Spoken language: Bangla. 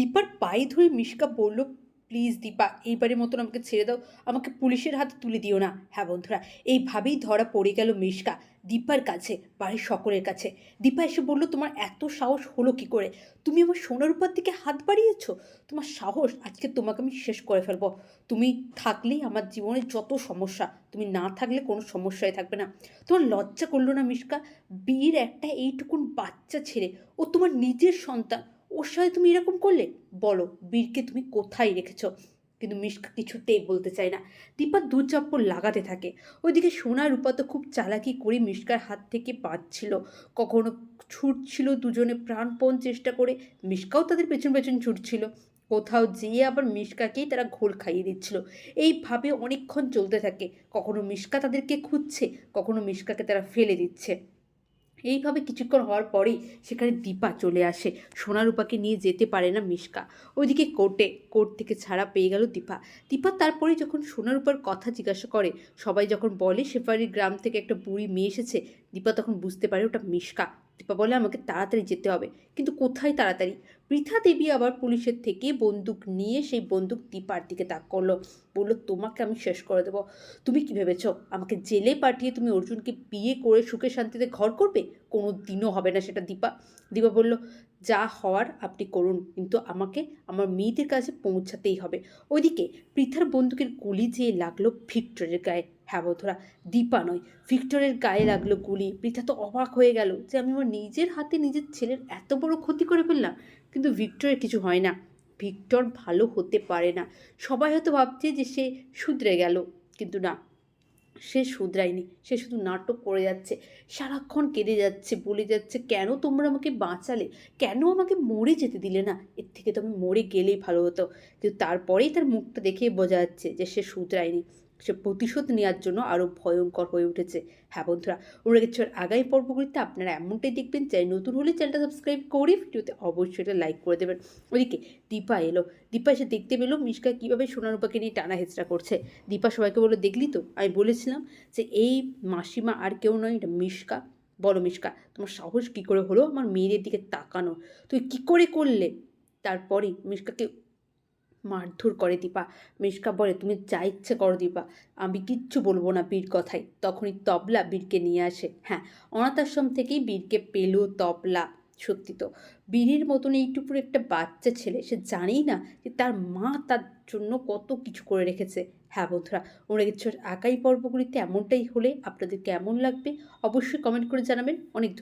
দীপার পায়ে ধরে মিশকা বলল, প্লিজ দীপা, এইবারের মতন আমাকে ছেড়ে দাও। আমাকে পুলিশের হাতে তুলে দিও না। হ্যাঁ বন্ধুরা, এইভাবেই ধরা পড়ে গেল মিশকা দীপার কাছে, বাড়ির সকলের কাছে। দীপা এসে বলল, তোমার এত সাহস হলো কি করে? তুমি আমার সোনার উপর দিকে হাত বাড়িয়েছো? তোমার সাহস আজকে তোমাকে আমি শেষ করে ফেলব। তুমি থাকলেই আমার জীবনে যত সমস্যা, তুমি না থাকলে কোনো সমস্যাই থাকবে না। তোমার লজ্জা করল না মিশকা? বীর একটা এইটুকুন বাচ্চা ছেড়ে ও তোমার নিজের সন্তান ওর সাথে তুমি এরকম করলে? বলো, বীরকে তুমি কোথায় রেখেছ? কিন্তু মিশকা কিছুতেই বলতে চায় না। দীপা দু চাপ্পড় লাগাতে থাকে। ওইদিকে সোনা রূপা তো খুব চালাকি করে মিশকার হাত থেকে বাঁচছিল কখনো ছুটছিল দুজনে প্রাণপণ চেষ্টা করে। মিশকাও তাদের পেছন পেছন ছুটছিল। কোথাও যেয়ে আবার মিশকাকেই তারা ঘোল খাইয়ে দিচ্ছিল। এইভাবে অনেকক্ষণ চলতে থাকে। কখনো মিশকা তাদেরকে খুঁজছে, কখনো মিশকাকে তারা ফেলে দিচ্ছে। এইভাবে কিছুক্ষণ হওয়ার পরেই সেখানে দীপা চলে আসে। সোনারূপাকে নিয়ে যেতে পারে না মিশকা। ওইদিকে কোর্টে, কোর্ট থেকে ছাড়া পেয়ে গেল দীপা। দীপা তারপরে যখন সোনারূপার কথা জিজ্ঞাসা করে, সবাই যখন বলে শেফারির গ্রাম থেকে একটা বুড়ি মেয়ে এসেছে, দীপা তখন বুঝতে পারে ওটা মিশকা। দীপা বলে আমাকে তাড়াতাড়ি যেতে হবে। কিন্তু কোথায় তাড়াতাড়ি? পৃথা দেবী আবার পুলিশের থেকে বন্দুক নিয়ে সেই বন্দুক দীপার দিকে তাক করল। বলল, তোমাকে আমি শেষ করে দেবো। তুমি কি ভেবেছ? আমাকে জেলে পাঠিয়ে তুমি অর্জুনকে বিয়ে করে সুখে শান্তিতে ঘর করবে? কোনো দিনও হবে না সেটা দীপা। দীপা বলল, যা হওয়ার আপনি করুন, কিন্তু আমাকে, আমার মেয়েদের কাছে পৌঁছাতেই হবে। ওইদিকে পৃথার বন্দুকের গুলি যেয়ে লাগল ভিক্টরের গায়ে। হ্যাঁ দীপা নয়, ভিক্টরের গায়ে লাগল গুলি। পৃথা তো অবাক হয়ে গেল যে আমি আমার নিজের হাতে নিজের ছেলের এত বড় ক্ষতি করে ফেললাম, কিন্তু ভিক্টরের কিছু হয় না। ভিক্টর ভালো হতে পারে না। সবাই হয়তো ভাবছে যে সে শুধরে গেল, কিন্তু না, সে শুধরায়নি। সে শুধু নাটক করে যাচ্ছে, সারাক্ষণ কেঁদে যাচ্ছে, বলে যাচ্ছে, কেন তোমরা আমাকে বাঁচালে? কেন আমাকে মরে যেতে দিলে না? এর থেকে তো আমি মরে গেলেই ভালো হতো। কিন্তু তারপরেই তার মুখটা দেখেই বোঝা যাচ্ছে যে সে শুধরায়নি। সে প্রতিশোধ নেওয়ার জন্য আরও ভয়ঙ্কর হয়ে উঠেছে। হ্যাঁ বন্ধুরা উড়েগেছোর আগামী পর্বগুলিতে আপনারা এমনটাই দেখবেন চাই নতুন হলে চ্যানেলটা সাবস্ক্রাইব করে ভিডিওতে অবশ্যই এটা লাইক করে দেবেন। ওদিকে দীপা এলো। দীপা এসে দেখতে পেল মিশকা কীভাবে সোনারূপাকে নিয়ে টানা হেঁচড়া করছে। দীপা সবাইকে বলে দেখলি তো? আমি বলেছিলাম যে এই মাসিমা আর কেউ নয়, এটা মিশকা। বলো মিশকা, তোমার সাহস কী করে হলো আমার মেয়েদের দিকে তাকানো তুই কী করে করলে? তারপরে মিশকাকে মারধর করে দীপা। মিশকা বলে, তুমি যা ইচ্ছে করো দীপা, আমি কিচ্ছু বলব না বীর কথাই তখনই তবলা বীরকে নিয়ে আসে। হ্যাঁ অনাথাশ্রম থেকেই বীরকে পেল তবলা। সত্যি তো, বীরের মতন এইটুকুর একটা বাচ্চা ছেলে, সে জানেই না যে তার মা তার জন্য কত কিছু করে রেখেছে। হ্যাঁ বন্ধুরা ওরা কিছু আগামী পর্বগুলিতে এমনটাই হলে আপনাদের কেমন লাগবে অবশ্যই কমেন্ট করে জানাবেন। অনেক